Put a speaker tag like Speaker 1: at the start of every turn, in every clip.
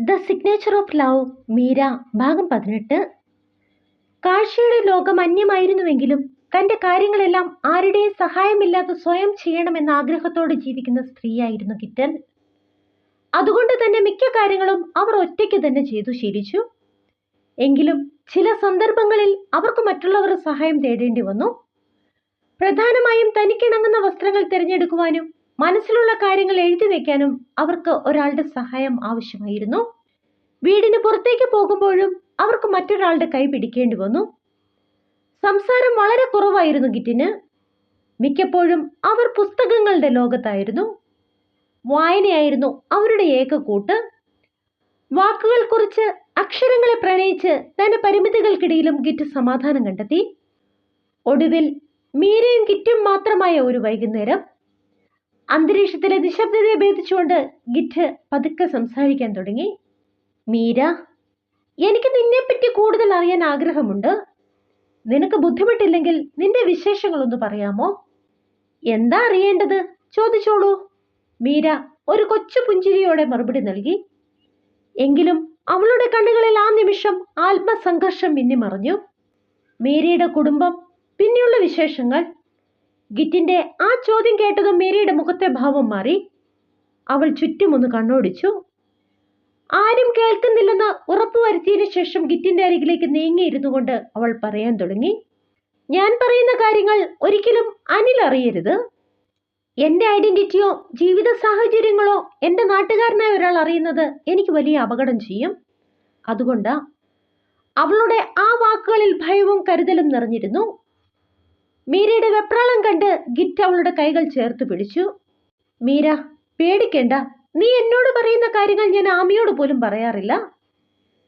Speaker 1: The signature of love Meera ഭാഗം പതിനെട്ട്. കാഴ്ചയുടെ ലോകം അന്യമായിരുന്നുവെങ്കിലും തന്റെ കാര്യങ്ങളെല്ലാം ആരുടെയും സഹായമില്ലാതെ സ്വയം ചെയ്യണമെന്ന ആഗ്രഹത്തോട് ജീവിക്കുന്ന സ്ത്രീയായിരുന്നു കിറ്റൻ. അതുകൊണ്ട് തന്നെ മിക്ക കാര്യങ്ങളും അവർ ഒറ്റയ്ക്ക് തന്നെ ചെയ്തു ശീലിച്ചു. എങ്കിലും ചില സന്ദർഭങ്ങളിൽ അവർക്ക് മറ്റുള്ളവരുടെ സഹായം തേടേണ്ടി വന്നു. പ്രധാനമായും തനിക്കിണങ്ങുന്ന വസ്ത്രങ്ങൾ തിരഞ്ഞെടുക്കുവാനും മനസ്സിലുള്ള കാര്യങ്ങൾ എഴുതി വെക്കാനും അവർക്ക് ഒരാളുടെ സഹായം ആവശ്യമായിരുന്നു. വീടിന് പുറത്തേക്ക് പോകുമ്പോഴും അവർക്ക് മറ്റൊരാളുടെ കൈ പിടിക്കേണ്ടി വന്നു. സംസാരം വളരെ കുറവായിരുന്നു ഗിറ്റിന്. മിക്കപ്പോഴും അവർ പുസ്തകങ്ങളുടെ ലോകത്തായിരുന്നു. വായനയായിരുന്നു അവരുടെ ഏക കൂട്ട് വാക്കുകൾ കുറിച്ച് അക്ഷരങ്ങളെ പ്രണയിച്ച് തന്റെ പരിമിതികൾക്കിടയിലും ഗിറ്റ് സമാധാനം കണ്ടെത്തി. ഒടുവിൽ മീരയും ഗിറ്റും മാത്രമായ ഒരു വൈകുന്നേരം അന്തരീക്ഷത്തിലെ നിശബ്ദതയെ ഭേദിച്ചുകൊണ്ട് ഗിറ്റ് പതുക്കെ സംസാരിക്കാൻ തുടങ്ങി. മീര എനിക്ക് നിന്നെപ്പറ്റി കൂടുതൽ അറിയാൻ ആഗ്രഹമുണ്ട്. നിനക്ക് ബുദ്ധിമുട്ടില്ലെങ്കിൽ നിന്റെ വിശേഷങ്ങളൊന്ന് പറയാമോ? എന്താ അറിയേണ്ടത്? ചോദിച്ചോളൂ. മീര ഒരു കൊച്ചു പുഞ്ചിരിയോടെ മറുപടി നൽകി. എങ്കിലും അവളുടെ കണ്ണുകളിൽ ആ നിമിഷം ആത്മസംഘർഷം മിന്നിമറഞ്ഞു. മീരയുടെ കുടുംബം പിന്നെയുള്ള വിശേഷങ്ങൾ ഗിറ്റിന്റെ ആ ചോദ്യം കേട്ടതും മേരിയുടെ മുഖത്തെ ഭാവം മാറി. അവൾ ചുറ്റുമൊന്ന് കണ്ണോടിച്ചു. ആരും കേൾക്കുന്നില്ലെന്ന് ഉറപ്പുവരുത്തിയതിനു ശേഷം ഗിറ്റിന്റെ അരികിലേക്ക് നീങ്ങിയിരുന്നു കൊണ്ട് അവൾ പറയാൻ തുടങ്ങി. ഞാൻ പറയുന്ന കാര്യങ്ങൾ ഒരിക്കലും അനിൽ അറിയരുത്. എന്റെ ഐഡന്റിറ്റിയോ ജീവിത സാഹചര്യങ്ങളോ എന്റെ നാട്ടുകാരനായ ഒരാൾ അറിയുന്നത് എനിക്ക് വലിയ അപകടം ചെയ്യും. അതുകൊണ്ട് അവളുടെ ആ വാക്കുകളിൽ ഭയവും കരുതലും നിറഞ്ഞിരുന്നു. മീരയുടെ വെപ്രാളം കണ്ട് ഗിറ്റ് അവളുടെ കൈകൾ ചേർത്ത് പിടിച്ചു. മീര പേടിക്കണ്ട. നീ എന്നോട് പറയുന്ന കാര്യങ്ങൾ ഞാൻ ആമിയോട് പോലും പറയാറില്ല.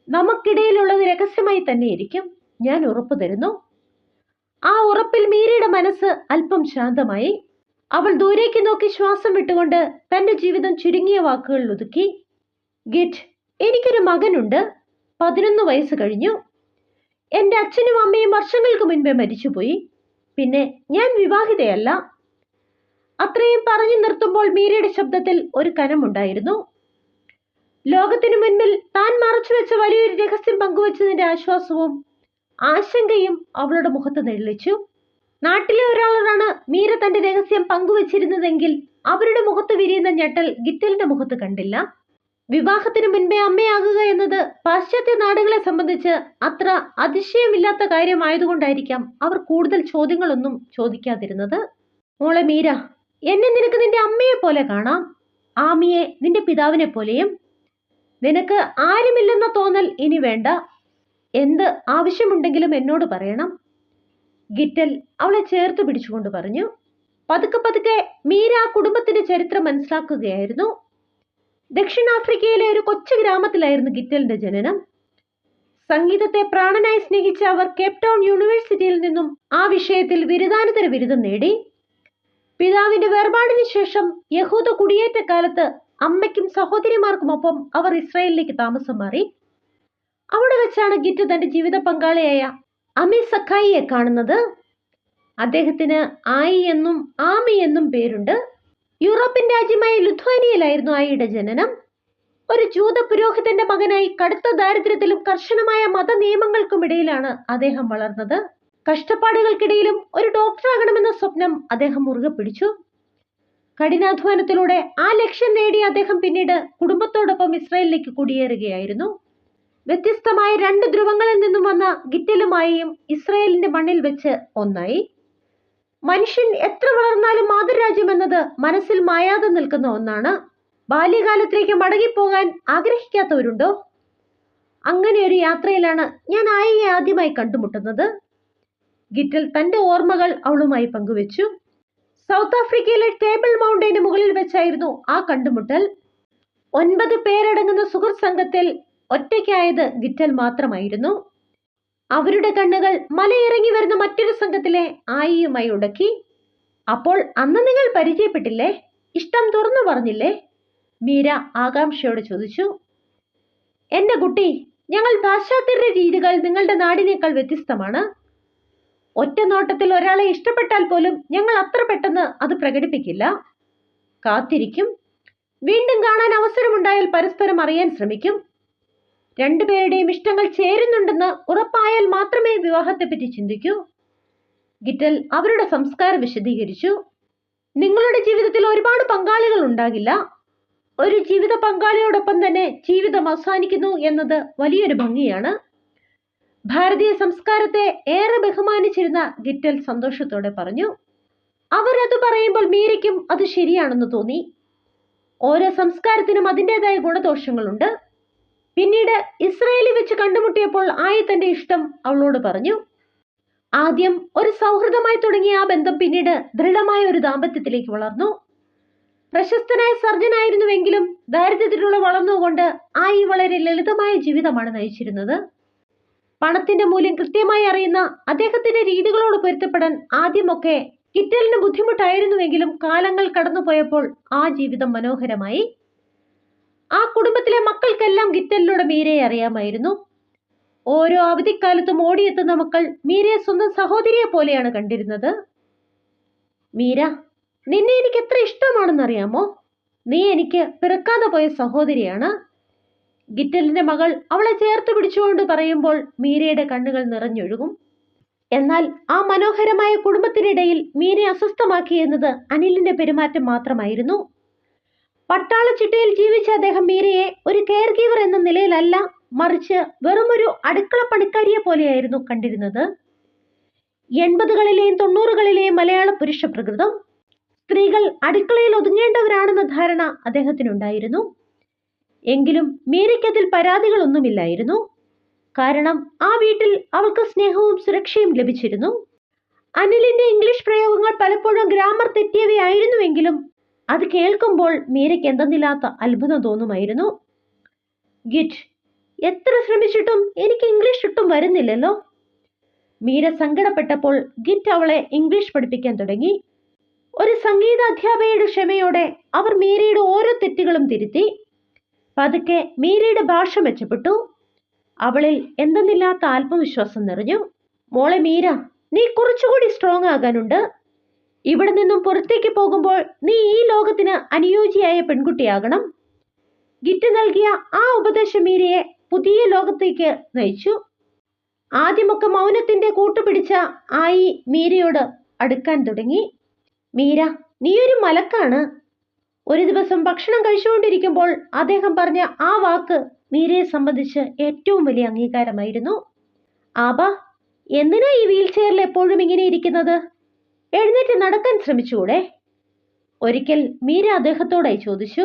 Speaker 1: നമുക്കിടയിലുള്ളത് രഹസ്യമായി തന്നെ ഇരിക്കും ഞാൻ ഉറപ്പു തരുന്നു. ആ ഉറപ്പിൽ മീരയുടെ മനസ്സ് അല്പം ശാന്തമായി. അവൾ ദൂരേക്ക് നോക്കി ശ്വാസം വിട്ടുകൊണ്ട് തന്റെ ജീവിതം ചുരുങ്ങിയ വാക്കുകളിൽ ഒതുക്കി. ഗിറ്റ് എനിക്കൊരു മകനുണ്ട്. പതിനൊന്ന് വയസ്സ് കഴിഞ്ഞു. എന്റെ അച്ഛനും അമ്മയും വർഷങ്ങൾക്ക് മുൻപേ മരിച്ചുപോയി. പിന്നെ ഞാൻ വിവാഹിതയല്ല. അത്രയും പറഞ്ഞു നിർത്തുമ്പോൾ മീരയുടെ ശബ്ദത്തിൽ ഒരു കനമുണ്ടായിരുന്നു. ലോകത്തിനു മുൻപിൽ താൻ മറച്ചു വെച്ച വലിയൊരു രഹസ്യം പങ്കുവച്ചതിന്റെ ആശ്വാസവും ആശങ്കയും അവളുടെ മുഖത്ത് നെള്ളിച്ചു നാട്ടിലെ ഒരാളോടാണ് മീര തന്റെ രഹസ്യം പങ്കുവച്ചിരുന്നതെങ്കിൽ അവരുടെ മുഖത്ത് വിരിയുന്ന ഞെട്ടൽ ഗിറ്റലിന്റെ മുഖത്ത് കണ്ടില്ല. വിവാഹത്തിന് മുൻപേ അമ്മയാകുക എന്നത് പാശ്ചാത്യ നാടുകളെ സംബന്ധിച്ച് അത്ര അതിശയമില്ലാത്ത കാര്യമായതുകൊണ്ടായിരിക്കാം അവർ കൂടുതൽ ചോദ്യങ്ങളൊന്നും ചോദിക്കാതിരുന്നത്. മോളെ മീര എന്നെ നിനക്ക് നിന്റെ അമ്മയെ പോലെ കാണാം. ആമിയെ നിന്റെ പിതാവിനെ പോലെയും. നിനക്ക് ആരുമില്ലെന്ന തോന്നൽ ഇനി വേണ്ട. എന്ത് ആവശ്യമുണ്ടെങ്കിലും എന്നോട് പറയണം. ഗിറ്റൽ അവളെ ചേർത്ത് പിടിച്ചുകൊണ്ട് പറഞ്ഞു. പതുക്കെ പതുക്കെ മീര ആ കുടുംബത്തിന്റെ ചരിത്രം മനസ്സിലാക്കുകയായിരുന്നു. ദക്ഷിണാഫ്രിക്കയിലെ ഒരു കൊച്ചു ഗ്രാമത്തിലായിരുന്നു ഗിറ്റലിന്റെ ജനനം. സംഗീതത്തെ പ്രാണനായി സ്നേഹിച്ച അവർ കേപ് ടൗൺ യൂണിവേഴ്സിറ്റിയിൽ നിന്നും ആ വിഷയത്തിൽ ബിരുദാനന്തര ബിരുദം നേടി. പിതാവിന്റെ വേർപാടിന് ശേഷം യഹൂദ കുടിയേറ്റ കാലത്ത് അമ്മയ്ക്കും സഹോദരിമാർക്കുമൊപ്പം അവർ ഇസ്രായേലിലേക്ക് താമസം മാറി. അവിടെ വെച്ചാണ് ഗിറ്റ് തന്റെ ജീവിത പങ്കാളിയായ അമി സഖായിയെ കാണുന്നത്. അദ്ദേഹത്തിന് ആയി എന്നും ആമി എന്നും പേരുണ്ട്. യൂറോപ്യൻ രാജ്യമായ ലുധ്വാനിയയിലായിരുന്നു ആയിയുടെ ജനനം. ഒരു ജൂത പുരോഹിതന്റെ മകനായി കടുത്ത ദാരിദ്ര്യത്തിലും കർശനമായ മത നിയമങ്ങൾക്കുമിടയിലാണ് അദ്ദേഹം വളർന്നത്. കഷ്ടപ്പാടുകൾക്കിടയിലും ഒരു ഡോക്ടറാകണമെന്ന സ്വപ്നം അദ്ദേഹം മുറുകെ പിടിച്ചു. കഠിനാധ്വാനത്തിലൂടെ ആ ലക്ഷ്യം നേടി അദ്ദേഹം പിന്നീട് കുടുംബത്തോടൊപ്പം ഇസ്രായേലിലേക്ക് കുടിയേറുകയായിരുന്നു. വ്യത്യസ്തമായ രണ്ട് ധ്രുവങ്ങളിൽ നിന്നും വന്ന ഗിറ്റലുമായും ഇസ്രായേലിന്റെ മണ്ണിൽ വെച്ച് ഒന്നായി. മനുഷ്യൻ എത്ര വളർന്നാലും മാതൃരാജ്യം എന്നത് മനസ്സിൽ മായാതെ നിൽക്കുന്ന ഒന്നാണ്. ബാല്യകാലത്തിലേക്ക് മടങ്ങിപ്പോകാൻ ആഗ്രഹിക്കാത്തവരുണ്ടോ? അങ്ങനെ ഒരു യാത്രയിലാണ് ഞാൻ ആയയെ ആദ്യമായി കണ്ടുമുട്ടുന്നത്. ഗിറ്റൽ തന്റെ ഓർമ്മകൾ അവളുമായി പങ്കുവച്ചു. സൗത്ത് ആഫ്രിക്കയിലെ ടേബിൾ മൗണ്ടൈന് മുകളിൽ വെച്ചായിരുന്നു ആ കണ്ടുമുട്ടൽ. ഒൻപത് പേരടങ്ങുന്ന സുഹൃത്ത് സംഘത്തിൽ ഒറ്റയ്ക്കായത് ഗിറ്റൽ മാത്രമായിരുന്നു. അവരുടെ കണ്ണുകൾ മലയിറങ്ങി വരുന്ന മറ്റൊരു സംഘത്തിലെ ആയിയുമായി ഉടക്കി. അപ്പോൾ അന്ന് നിങ്ങൾ പരിചയപ്പെട്ടില്ലേ? ഇഷ്ടം തുറന്നു പറഞ്ഞില്ലേ? മീര ആകാംക്ഷയോട് ചോദിച്ചു. എന്റെ കുട്ടി ഞങ്ങൾ പാശ്ചാത്യരുടെ രീതികൾ നിങ്ങളുടെ നാടിനേക്കാൾ വ്യത്യസ്തമാണ്. ഒറ്റ നോട്ടത്തിൽ ഒരാളെ ഇഷ്ടപ്പെട്ടാൽ പോലും ഞങ്ങൾ അത്ര പെട്ടെന്ന് അത് പ്രകടിപ്പിക്കില്ല. കാത്തിരിക്കും. വീണ്ടും കാണാൻ അവസരമുണ്ടായാൽ പരസ്പരം അറിയാൻ ശ്രമിക്കും. രണ്ടുപേരുടെയും ഇഷ്ടങ്ങൾ ചേരുന്നുണ്ടെന്ന് ഉറപ്പായാൽ മാത്രമേ വിവാഹത്തെപ്പറ്റി ചിന്തിക്കൂ. ഗിറ്റൽ അവരുടെ സംസ്കാരം വിശദീകരിച്ചു. നിങ്ങളുടെ ജീവിതത്തിൽ ഒരുപാട് പങ്കാളികൾ ഉണ്ടാകില്ല. ഒരു ജീവിത പങ്കാളിയോടൊപ്പം തന്നെ ജീവിതം അവസാനിക്കുന്നു എന്നത് വലിയൊരു ഭംഗിയാണ്. ഭാരതീയ സംസ്കാരത്തെ ഏറെ ബഹുമാനിച്ചിരുന്ന ഗിറ്റൽ സന്തോഷത്തോടെ പറഞ്ഞു അവരത് പറയുമ്പോൾ മീരയ്ക്കും അത് ശരിയാണെന്ന് തോന്നി. ഓരോ സംസ്കാരത്തിനും അതിന്റെതായ ഗുണദോഷങ്ങളുണ്ട്. പിന്നീട് ഇസ്രയേലിൽ വെച്ച് കണ്ടുമുട്ടിയപ്പോൾ ആയ തന്റെ ഇഷ്ടം അവളോട് പറഞ്ഞു ആദ്യം ഒരു സൗഹൃദമായി തുടങ്ങിയ ആ ബന്ധം പിന്നീട് ദൃഢമായ ഒരു ദാമ്പത്യത്തിലേക്ക് വളർന്നു. പ്രശസ്തനായ സർജനായിരുന്നുവെങ്കിലും ദാരിദ്ര്യത്തിലുള്ള വളർന്നുകൊണ്ട് ആയി വളരെ ലളിതമായ ജീവിതമാണ് നയിച്ചിരുന്നത്. പണത്തിന്റെ മൂല്യം കൃത്യമായി അറിയുന്ന അദ്ദേഹത്തിന്റെ രീതികളോട് പൊരുത്തപ്പെടാൻ ആദ്യമൊക്കെ കിറ്റലിന് ബുദ്ധിമുട്ടായിരുന്നുവെങ്കിലും കാലങ്ങൾ കടന്നുപോയപ്പോൾ ആ ജീവിതം മനോഹരമായി ആ കുടുംബത്തിലെ മക്കൾക്കെല്ലാം ഗിറ്റലിലൂടെ മീരയെ അറിയാമായിരുന്നു. ഓരോ അവധിക്കാലത്തും ഓടിയെത്തുന്ന മക്കൾ മീരയെ സ്വന്തം സഹോദരിയെ പോലെയാണ് കണ്ടിരുന്നത്. മീര നിന്നെ എനിക്ക് എത്ര ഇഷ്ടമാണെന്നറിയാമോ? നീ എനിക്ക് പിറക്കാതെ പോയ സഹോദരിയാണ്. ഗിറ്റലിന്റെ മകൾ അവളെ ചേർത്ത് പിടിച്ചുകൊണ്ട് പറയുമ്പോൾ മീരയുടെ കണ്ണുകൾ നിറഞ്ഞൊഴുകും. എന്നാൽ ആ മനോഹരമായ കുടുംബത്തിനിടയിൽ മീനെ അസ്വസ്ഥമാക്കിയെന്നത് അനിലിന്റെ പെരുമാറ്റം മാത്രമായിരുന്നു. പട്ടാള ചിട്ടയിൽ ജീവിച്ച അദ്ദേഹം മീരയെ ഒരു കെയർ ഗീവർ എന്ന നിലയിലല്ല മറിച്ച് വെറുമൊരു അടുക്കള പണിക്കാരിയെ പോലെയായിരുന്നു കണ്ടിരുന്നത്. എൺപതുകളിലെയും തൊണ്ണൂറുകളിലെയും മലയാള പുരുഷ പ്രകൃതം. സ്ത്രീകൾ അടുക്കളയിൽ ഒതുങ്ങേണ്ടവരാണെന്ന ധാരണ അദ്ദേഹത്തിനുണ്ടായിരുന്നു. എങ്കിലും മീരയ്ക്കതിൽ പരാതികളൊന്നുമില്ലായിരുന്നു. കാരണം ആ വീട്ടിൽ അവൾക്ക് സ്നേഹവും സുരക്ഷയും ലഭിച്ചിരുന്നു. അനിലിന്റെ ഇംഗ്ലീഷ് പ്രയോഗങ്ങൾ പലപ്പോഴും ഗ്രാമർ തെറ്റിയവയായിരുന്നുവെങ്കിലും അത് കേൾക്കുമ്പോൾ മീരയ്ക്ക് എന്തെന്നില്ലാത്ത അത്ഭുതം തോന്നുമായിരുന്നു. ഗിറ്റ് എത്ര ശ്രമിച്ചിട്ടും എനിക്ക് ഇംഗ്ലീഷ് ഒട്ടും വരുന്നില്ലല്ലോ. മീര സങ്കടപ്പെട്ടപ്പോൾ ഗിറ്റ് അവളെ ഇംഗ്ലീഷ് പഠിപ്പിക്കാൻ തുടങ്ങി. ഒരു സംഗീതാധ്യാപകയുടെ ക്ഷമയോടെ അവർ മീരയുടെ ഓരോ തെറ്റുകളും തിരുത്തി. പതുക്കെ മീരയുടെ ഭാഷ മെച്ചപ്പെട്ടു. അവളിൽ എന്തെന്നില്ലാത്ത ആത്മവിശ്വാസം നിറഞ്ഞു. മോളെ മീര നീ കുറച്ചുകൂടി സ്ട്രോങ് ആകാനുണ്ട്. ഇവിടെ നിന്നും പുറത്തേക്ക് പോകുമ്പോൾ നീ ഈ ലോകത്തിന് അനുയോജ്യയായ പെൺകുട്ടിയാകണം. ഗിറ്റ് നൽകിയ ആ ഉപദേശം മീരയെ പുതിയ ലോകത്തേക്ക് നയിച്ചു. ആദ്യമൊക്കെ മൗനത്തിന്റെ കൂട്ടുപിടിച്ച ആയി മീരയോട് അടുക്കാൻ തുടങ്ങി. മീര നീ ഒരു മലക്കാണ്. ഒരു ദിവസം ഭക്ഷണം കഴിച്ചുകൊണ്ടിരിക്കുമ്പോൾ അദ്ദേഹം പറഞ്ഞ ആ വാക്ക് മീരയെ സംബന്ധിച്ച് ഏറ്റവും വലിയ അംഗീകാരമായിരുന്നു. ആബ എന്തിനാ ഈ വീൽ ചെയറിൽ എപ്പോഴും ഇങ്ങനെ ഇരിക്കുന്നത്? എഴുന്നേറ്റ് നടക്കാൻ ശ്രമിച്ചുകൂടെ? ഒരിക്കൽ മീര അദ്ദേഹത്തോടായി ചോദിച്ചു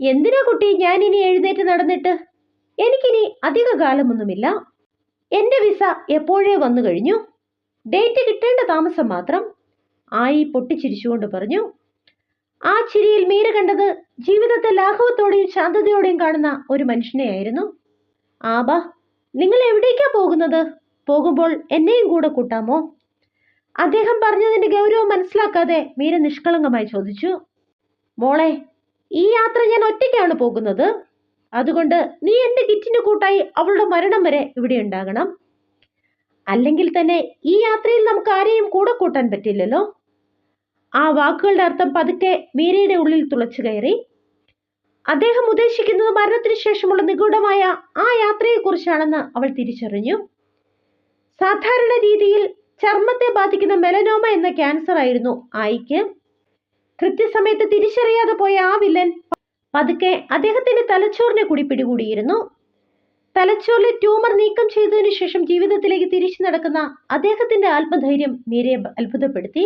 Speaker 1: എന്തിനാ കുട്ടി ഞാൻ ഇനി എഴുന്നേറ്റ് നടന്നിട്ട്? എനിക്കിനി അധിക കാലമൊന്നുമില്ല. എന്റെ വിസ എപ്പോഴേ വന്നു കഴിഞ്ഞു? ഡേറ്റ് കിട്ടേണ്ട താമസം മാത്രം. ആയി പൊട്ടിച്ചിരിച്ചുകൊണ്ട് പറഞ്ഞു ആ ചിരിയിൽ മീര കണ്ടത് ജീവിതത്തെ ലാഘവത്തോടെയും ശാന്തതയോടെയും കാണുന്ന ഒരു മനുഷ്യനെയായിരുന്നു. ആബ നിങ്ങൾ എവിടേക്കാ പോകുന്നത്? പോകുമ്പോൾ എന്നെയും കൂടെ കൂട്ടാമോ? അദ്ദേഹം പറഞ്ഞതിന്റെ ഗൗരവം മനസ്സിലാക്കാതെ മീര നിഷ്കളങ്കമായി ചോദിച്ചു മോളെ ഈ യാത്ര ഞാൻ ഒറ്റയ്ക്കാണ് പോകുന്നത്. അതുകൊണ്ട് നീ എന്റെ കിറ്റിന്റെ കൂട്ടായി അവളുടെ മരണം വരെ ഇവിടെ ഉണ്ടാകണം. അല്ലെങ്കിൽ തന്നെ ഈ യാത്രയിൽ നമുക്ക് ആരെയും കൂടെ കൂട്ടാൻ പറ്റില്ലല്ലോ. ആ വാക്കുകളുടെ അർത്ഥം പതുക്കെ മീരയുടെ ഉള്ളിൽ തുളച്ചു കയറി. അദ്ദേഹം ഉദ്ദേശിക്കുന്നത് മരണത്തിന് ശേഷമുള്ള നിഗൂഢമായ ആ യാത്രയെക്കുറിച്ചാണെന്ന് അവൾ തിരിച്ചറിഞ്ഞു. സാധാരണ രീതിയിൽ ചർമ്മത്തെ ബാധിക്കുന്ന മെലനോമ എന്ന ക്യാൻസർ ആയിരുന്നു. ആയിക്ക് കൃത്യസമയത്ത് തിരിച്ചറിയാതെ പോയ ആ വില്ലൻ പതുക്കെ അദ്ദേഹത്തിന്റെ തലച്ചോറിനെ കൂടി പിടികൂടിയിരുന്നു. തലച്ചോറിലെ ട്യൂമർ നീക്കം ചെയ്തതിനു ശേഷം ജീവിതത്തിലേക്ക് തിരിച്ചു നടക്കുന്ന അദ്ദേഹത്തിന്റെ ആത്മധൈര്യം മീരയെ അത്ഭുതപ്പെടുത്തി.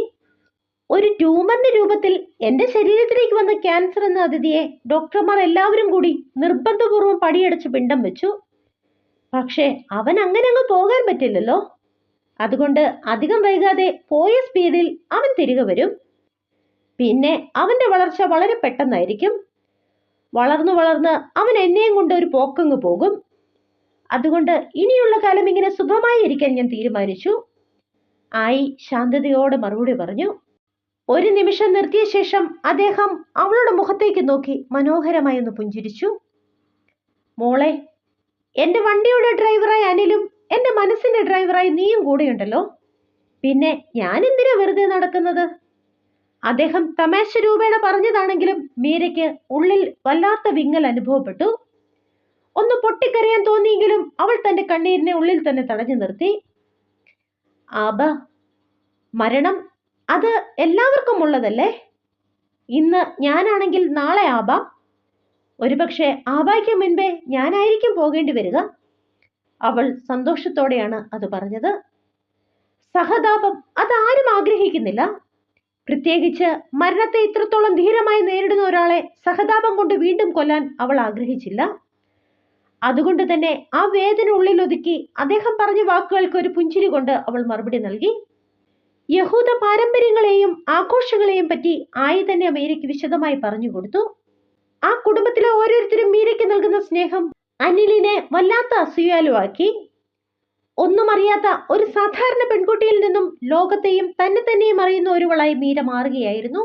Speaker 1: ഒരു ട്യൂമറിന്റെ രൂപത്തിൽ എന്റെ ശരീരത്തിലേക്ക് വന്ന ക്യാൻസർ എന്ന അതിഥിയെ ഡോക്ടർമാർ എല്ലാവരും കൂടി നിർബന്ധപൂർവം പടിയടച്ച് പിണ്ടം വെച്ചു. പക്ഷേ അവൻ അങ്ങനെ അങ്ങ് പോകാൻ പറ്റില്ലല്ലോ. അതുകൊണ്ട് അധികം വൈകാതെ പോയ സ്പീഡിൽ അവൻ തിരികെ വരും. പിന്നെ അവന്റെ വളർച്ച വളരെ പെട്ടെന്നായിരിക്കും. വളർന്നു വളർന്ന് അവൻ എന്നെയും കൊണ്ട് ഒരു പോക്കങ്ങ് പോകും. അതുകൊണ്ട് ഇനിയുള്ള കാലം ഇങ്ങനെ സുഖമായി ഇരിക്കാൻ ഞാൻ തീരുമാനിച്ചു. ആയി ശാന്തതയോടെ മറുപടി പറഞ്ഞു. ഒരു നിമിഷം നിർത്തിയ ശേഷം അദ്ദേഹം അവളുടെ മുഖത്തേക്ക് നോക്കി മനോഹരമായി ഒന്ന് പുഞ്ചിരിച്ചു. മോളെ എന്റെ വണ്ടിയുടെ ഡ്രൈവറായ അനിലും എന്റെ മനസ്സിന്റെ ഡ്രൈവറായി നീയും കൂടെയുണ്ടല്ലോ. പിന്നെ ഞാൻ എന്തിനാ വെറുതെ നടക്കുന്നത്? അദ്ദേഹം തമാശ രൂപേണ പറഞ്ഞതാണെങ്കിലും മീരയ്ക്ക് ഉള്ളിൽ വല്ലാത്ത വിങ്ങൽ അനുഭവപ്പെട്ടു. ഒന്ന് പൊട്ടിക്കരയാൻ തോന്നിയെങ്കിലും അവൾ തന്റെ കണ്ണീരിനെ ഉള്ളിൽ തന്നെ തടഞ്ഞു നിർത്തി. ആബ മരണം അത് എല്ലാവർക്കും ഉള്ളതല്ലേ? ഇന്ന് ഞാനാണെങ്കിൽ നാളെ ആബ. ഒരുപക്ഷെ ആബായ്ക്ക് മുൻപേ ഞാനായിരിക്കും പോകേണ്ടി വരിക. അവൾ സന്തോഷത്തോടെയാണ് അത് പറഞ്ഞത്. സഹതാപം അതാരും ആഗ്രഹിക്കുന്നില്ല. പ്രത്യേകിച്ച് മരണത്തെ ഇത്രത്തോളം ധീരമായി നേരിടുന്ന ഒരാളെ സഹതാപം കൊണ്ട് വീണ്ടും കൊല്ലാൻ അവൾ ആഗ്രഹിച്ചില്ല. അതുകൊണ്ട് തന്നെ ആ വേദന ഉള്ളിൽ ഒതുക്കി അദ്ദേഹം പറഞ്ഞ വാക്കുകൾക്ക് ഒരു പുഞ്ചിരി കൊണ്ട് അവൾ മറുപടി നൽകി. യഹൂദ പാരമ്പര്യങ്ങളെയും ആഘോഷങ്ങളെയും പറ്റി ആയി തന്നെ മീരയ്ക്ക് വിശദമായി പറഞ്ഞു കൊടുത്തു. ആ കുടുംബത്തിലെ ഓരോരുത്തരും മീരയ്ക്ക് നൽകുന്ന സ്നേഹം അനിലിനെ വല്ലാത്ത അസൂയാലുവാക്കി ഒന്നും അറിയാത്ത ഒരു സാധാരണ പെൺകുട്ടിയിൽ നിന്നും ലോകത്തെയും തന്നെ തന്നെയും അറിയുന്ന ഒരുവളായി മീര മാറുകയായിരുന്നു.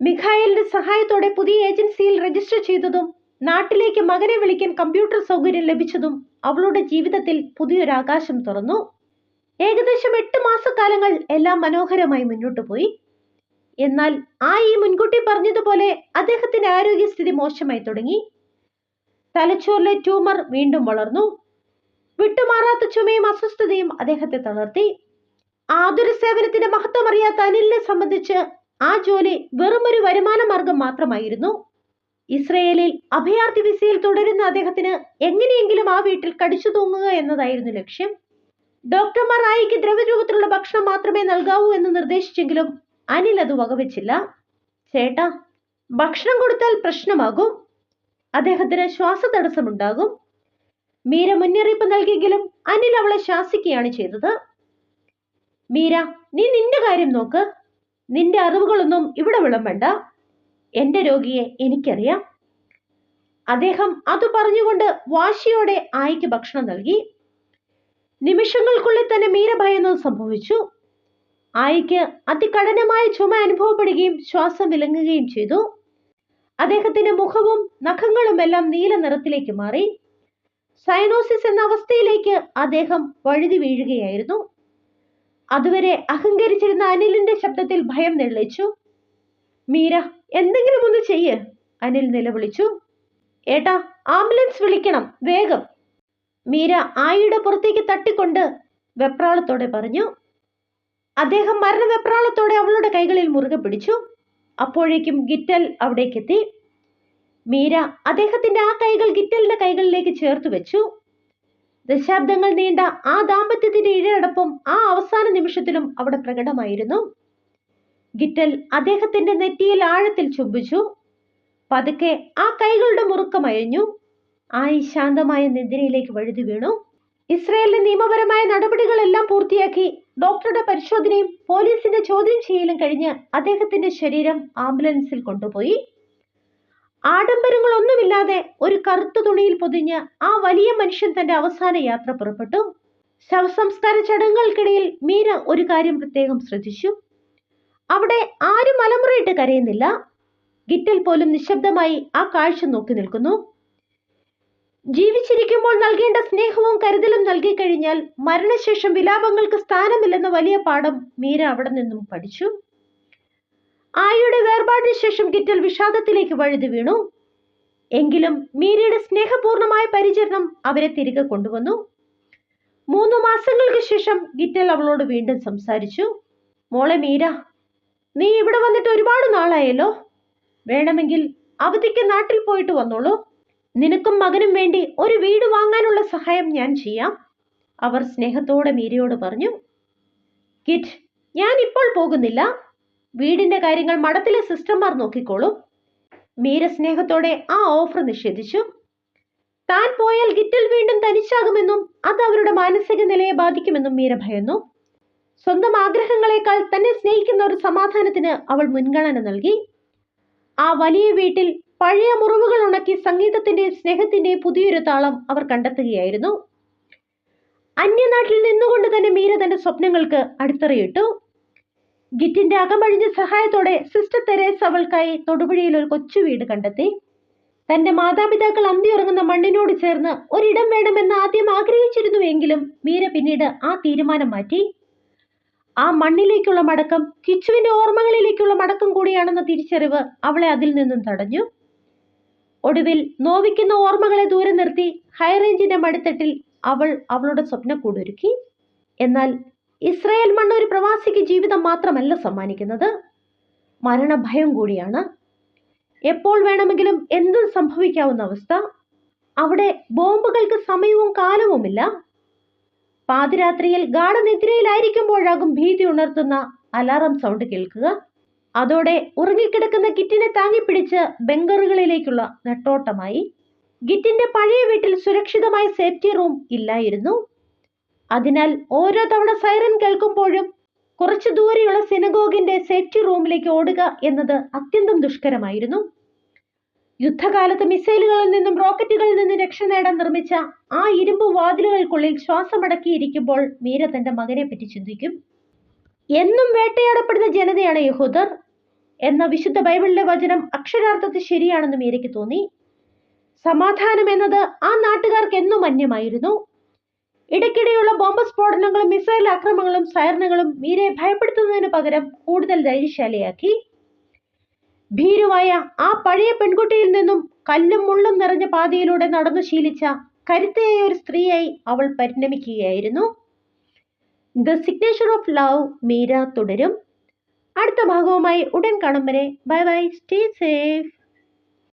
Speaker 1: മിഖായലിന്റെ സഹായത്തോടെ പുതിയ ഏജൻസിയിൽ രജിസ്റ്റർ ചെയ്തതും നാട്ടിലേക്ക് മകനെ വിളിക്കാൻ കമ്പ്യൂട്ടർ സൗകര്യം ലഭിച്ചതും അവളുടെ ജീവിതത്തിൽ പുതിയൊരു ആകാശം തുറന്നു. ഏകദേശം എട്ട് മാസക്കാലങ്ങൾ എല്ലാം മനോഹരമായി മുന്നോട്ടു പോയി. എന്നാൽ ആ ഈ മുൻകുട്ടി പറഞ്ഞതുപോലെ അദ്ദേഹത്തിന്റെ ആരോഗ്യസ്ഥിതി മോശമായി തുടങ്ങി. തലച്ചോറിലെ ട്യൂമർ വീണ്ടും വളർന്നു. വിട്ടുമാറാത്ത ചുമയും അസ്വസ്ഥതയും അദ്ദേഹത്തെ തളർത്തി. ആതുര സേവനത്തിന്റെ മഹത്വം അറിയാത്ത അനിലിനെ സംബന്ധിച്ച് ആ ജോലി വെറുമൊരു വരുമാന മാർഗം മാത്രമായിരുന്നു. ഇസ്രയേലിൽ അഭയാർത്ഥി വിസയിൽ തുടരുന്ന അദ്ദേഹത്തിന് എങ്ങനെയെങ്കിലും ആ വീട്ടിൽ കടിച്ചു തൂങ്ങുക എന്നതായിരുന്നു ലക്ഷ്യം. ഡോക്ടർമാർ ആയിക്ക് ദ്രവരൂപത്തിലുള്ള ഭക്ഷണം മാത്രമേ നൽകാവൂ എന്ന് നിർദ്ദേശിച്ചെങ്കിലും അനിൽ അത് വകവെച്ചില്ല. ചേട്ടാ ഭക്ഷണം കൊടുത്താൽ പ്രശ്നമാകും. അദ്ദേഹത്തിന് ശ്വാസതടസ്സമുണ്ടാകും. മീര മുന്നറിയിപ്പ് നൽകിയെങ്കിലും അനിൽ അവളെ ശാസിക്കുകയാണ് ചെയ്തത്. മീര നീ നിന്റെ കാര്യം നോക്ക്. നിന്റെ അറിവുകളൊന്നും ഇവിടെ വിളമ്പണ്ട എന്റെ രോഗിയെ എനിക്കറിയാം. അദ്ദേഹം അത് പറഞ്ഞുകൊണ്ട് വാശിയോടെ ആയിക്ക് ഭക്ഷണം നൽകി. നിമിഷങ്ങൾക്കുള്ളിൽ തന്നെ മീര ഭയന്നത് സംഭവിച്ചു. ആയിക്ക് അതികഠിനമായ ചുമ അനുഭവപ്പെടുകയും ശ്വാസം വിലങ്ങുകയും ചെയ്തു. അദ്ദേഹത്തിന്റെ മുഖവും നഖങ്ങളും എല്ലാം നീല നിറത്തിലേക്ക് മാറി. സൈനോസിസ് എന്ന അവസ്ഥയിലേക്ക് അദ്ദേഹം വഴുതി വീഴുകയായിരുന്നു. അതുവരെ അഹങ്കരിച്ചിരുന്ന അനിലിന്റെ ശബ്ദത്തിൽ ഭയം നെള്ളിച്ചു മീര എന്തെങ്കിലും ഒന്ന് ചെയ്യ് അനിൽ നിലവിളിച്ചു. ഏട്ടാ ആംബുലൻസ് വിളിക്കണം വേഗം. മീര ആയിയുടെ പുറത്തേക്ക് തട്ടിക്കൊണ്ട് വെപ്രാളത്തോടെ പറഞ്ഞു. അദ്ദേഹം മരണ വെപ്രാളത്തോടെ അവളുടെ കൈകളിൽ മുറുകെ പിടിച്ചു. അപ്പോഴേക്കും ഗിറ്റൽ അവിടേക്കെത്തി. മീര അദ്ദേഹത്തിന്റെ ആ കൈകൾ ഗിറ്റലിന്റെ കൈകളിലേക്ക് ചേർത്ത് വെച്ചു. ദശാബ്ദങ്ങൾ നീണ്ട ആ ദാമ്പത്യത്തിന്റെ ഇഴയടപ്പും ആ അവസാന നിമിഷത്തിലും അവിടെ പ്രകടമായിരുന്നു. ഗിറ്റൽ അദ്ദേഹത്തിന്റെ നെറ്റിയിൽ ആഴത്തിൽ ചുംബിച്ചു. പതുക്കെ ആ കൈകളുടെ മുറുക്കമയഞ്ഞു ആയി ശാന്തമായ നിദ്രയിലേക്ക് വഴുതി വീണു. ഇസ്രയേലിന്റെ നിയമപരമായ നടപടികളെല്ലാം പൂർത്തിയാക്കി ഡോക്ടറുടെ പരിശോധനയും പോലീസിന്റെ ചോദ്യം ചെയ്യലും കഴിഞ്ഞ് അദ്ദേഹത്തിന്റെ ശരീരം ആംബുലൻസിൽ കൊണ്ടുപോയി. ആഡംബരങ്ങളൊന്നുമില്ലാതെ ഒരു കറുത്ത തുണിയിൽ പൊതിഞ്ഞ് ആ വലിയ മനുഷ്യൻ തന്റെ അവസാന യാത്ര പുറപ്പെട്ടു. ശവസംസ്കാര ചടങ്ങുകൾക്കിടയിൽ മീര ഒരു കാര്യം പ്രത്യേകം ശ്രദ്ധിച്ചു. അവിടെ ആരും അലമുറയിട്ട് കരയുന്നില്ല. ഗിറ്റൽ പോലും നിശബ്ദമായി ആ കാഴ്ച നോക്കി നിൽക്കുന്നു. ജീവിച്ചിരിക്കുമ്പോൾ നൽകേണ്ട സ്നേഹവും കരുതലും നൽകി കഴിഞ്ഞാൽ മരണശേഷം വിലാപങ്ങൾക്ക് സ്ഥാനമില്ലെന്ന വലിയ പാഠം മീര അവിടെ നിന്നും പഠിച്ചു. ആയുടെ വേർപാടിന് ശേഷം കിറ്റൽ വിഷാദത്തിലേക്ക് വഴുതി വീണു. എങ്കിലും മീരയുടെ സ്നേഹപൂർണമായ പരിചരണം അവരെ തിരികെ കൊണ്ടുവന്നു. മൂന്ന് മാസങ്ങൾക്ക് ശേഷം ഗിറ്റൽ അവളോട് വീണ്ടും സംസാരിച്ചു. മോളെ മീര നീ ഇവിടെ വന്നിട്ട് ഒരുപാട് നാളായല്ലോ. വേണമെങ്കിൽ അവധിക്ക് നാട്ടിൽ പോയിട്ട് വന്നോളൂ. നിനക്കും മകനും വേണ്ടി ഒരു വീട് വാങ്ങാനുള്ള സഹായം ഞാൻ ചെയ്യാം. അവർ സ്നേഹത്തോടെ മീരയോട് പറഞ്ഞു കിറ്റ് ഞാൻ ഇപ്പോൾ പോകുന്നില്ല. വീടിന്റെ കാര്യങ്ങൾ മഠത്തിലെ സിസ്റ്റർമാർ നോക്കിക്കോളും. മീര സ്നേഹത്തോടെ ആ ഓഫർ നിഷേധിച്ചു. താൻ പോയാൽ ഗിറ്റിൽ വീണ്ടും തനിച്ചാകുമെന്നും അത് അവരുടെ മാനസിക നിലയെ ബാധിക്കുമെന്നും മീര ഭയന്നു. സ്വന്തം ആഗ്രഹങ്ങളെക്കാൾ തന്നെ സ്നേഹിക്കുന്ന ഒരു സമാധാനത്തിന് അവൾ മുൻഗണന നൽകി. ആ വലിയ വീട്ടിൽ പഴയ മുറിവുകൾ ഉണക്കി സംഗീതത്തിന്റെ സ്നേഹത്തിന്റെ പുതിയൊരു താളം അവർ കണ്ടെത്തുകയായിരുന്നു. അന്യനാട്ടിൽ നിന്നുകൊണ്ട് തന്നെ മീര തന്റെ സ്വപ്നങ്ങൾക്ക് അടിത്തറയിട്ടു. ഗിറ്റിന്റെ അകമഴിഞ്ഞ സഹായത്തോടെ സിസ്റ്റർ തെരേസ് അവൾക്കായി തൊടുപുഴയിൽ ഒരു കൊച്ചു വീട് കണ്ടെത്തി. തന്റെ മാതാപിതാക്കൾ അന്തിയുറങ്ങുന്ന മണ്ണിനോട് ചേർന്ന് ഒരിടം വേണമെന്ന് ആദ്യം ആഗ്രഹിച്ചിരുന്നുവെങ്കിലും മീര പിന്നീട് ആ തീരുമാനം മാറ്റി. ആ മണ്ണിലേക്കുള്ള മടക്കം കിച്ചുവിന്റെ ഓർമ്മകളിലേക്കുള്ള മടക്കം കൂടിയാണെന്ന തിരിച്ചറിവ് അവളെ അതിൽ നിന്നും തടഞ്ഞു. ഒടുവിൽ നോവിക്കുന്ന ഓർമ്മകളെ ദൂരെ നിർത്തി ഹൈറേഞ്ചിന്റെ മടിത്തട്ടിൽ അവൾ അവളുടെ സ്വപ്നക്കൂടൊരുക്കി എന്നാൽ ഇസ്രായേൽ മണ്ണ് ഒരു പ്രവാസിക്ക് ജീവിതം മാത്രമല്ല സമ്മാനിക്കുന്നത്. മരണഭയം കൂടിയാണ്. എപ്പോൾ വേണമെങ്കിലും എന്തും സംഭവിക്കാവുന്ന അവസ്ഥ. അവിടെ ബോംബുകൾക്ക് സമയവും കാലവുമില്ല. പാതിരാത്രിയിൽ ഗാഠനിദ്രയിലായിരിക്കുമ്പോഴാകും ഭീതി ഉണർത്തുന്ന അലാറം സൗണ്ട് കേൾക്കുക. അതോടെ ഉറങ്ങിക്കിടക്കുന്ന കിറ്റിനെ താങ്ങിപ്പിടിച്ച് ബംഗറുകളിലേക്കുള്ള നെട്ടോട്ടമായി. ഗിറ്റിന്റെ പഴയ വീട്ടിൽ സുരക്ഷിതമായ സേഫ്റ്റി റൂം ഇല്ലായിരുന്നു. അതിനാൽ ഓരോ തവണ സൈറൻ കേൾക്കുമ്പോഴും കുറച്ചു ദൂരെയുള്ള സിനഗോഗിന്റെ സേഫ്റ്റി റൂമിലേക്ക് ഓടുക എന്നത് അത്യന്തം ദുഷ്കരമായിരുന്നു. യുദ്ധകാലത്ത് മിസൈലുകളിൽ നിന്നും റോക്കറ്റുകളിൽ നിന്നും രക്ഷ നേടാൻ നിർമ്മിച്ച ആ ഇരുമ്പ് വാതിലുകൾക്കുള്ളിൽ ശ്വാസമടക്കിയിരിക്കുമ്പോൾ മീര തന്റെ മകനെ പറ്റി ചിന്തിക്കും. എന്നും വേട്ടയാടപ്പെടുന്ന ജനതയാണ് യഹൂദർ. എന്ന വിശുദ്ധ ബൈബിളിലെ വചനം അക്ഷരാർത്ഥത്തിൽ ശരിയാണെന്ന് മീരയ്ക്ക് തോന്നി. സമാധാനം എന്നത് ആ നാട്ടുകാർക്ക് എന്നും അന്യമായിരുന്നു. ഇടയ്ക്കിടെയുള്ള ബോംബ് സ്ഫോടനങ്ങളും മിസൈൽ ആക്രമണങ്ങളും സൈറനുകളും മീരയെ ഭയപ്പെടുത്തുന്നതിന് പകരം കൂടുതൽ ധൈര്യശാലിയാക്കി. ഭീരുവായ ആ പഴയ പെൺകുട്ടിയിൽ നിന്നും കല്ലും മുള്ളും നിറഞ്ഞ പാതയിലൂടെ നടന്നു ശീലിച്ച കരുത്തയായ ഒരു സ്ത്രീയായി അവൾ പരിണമിക്കുകയായിരുന്നു. The signature of love Meera തുടരും. അടുത്ത ഭാഗവുമായി ഉടൻ കാണും വരെ ബൈ ബൈ സ്റ്റേ സേഫ്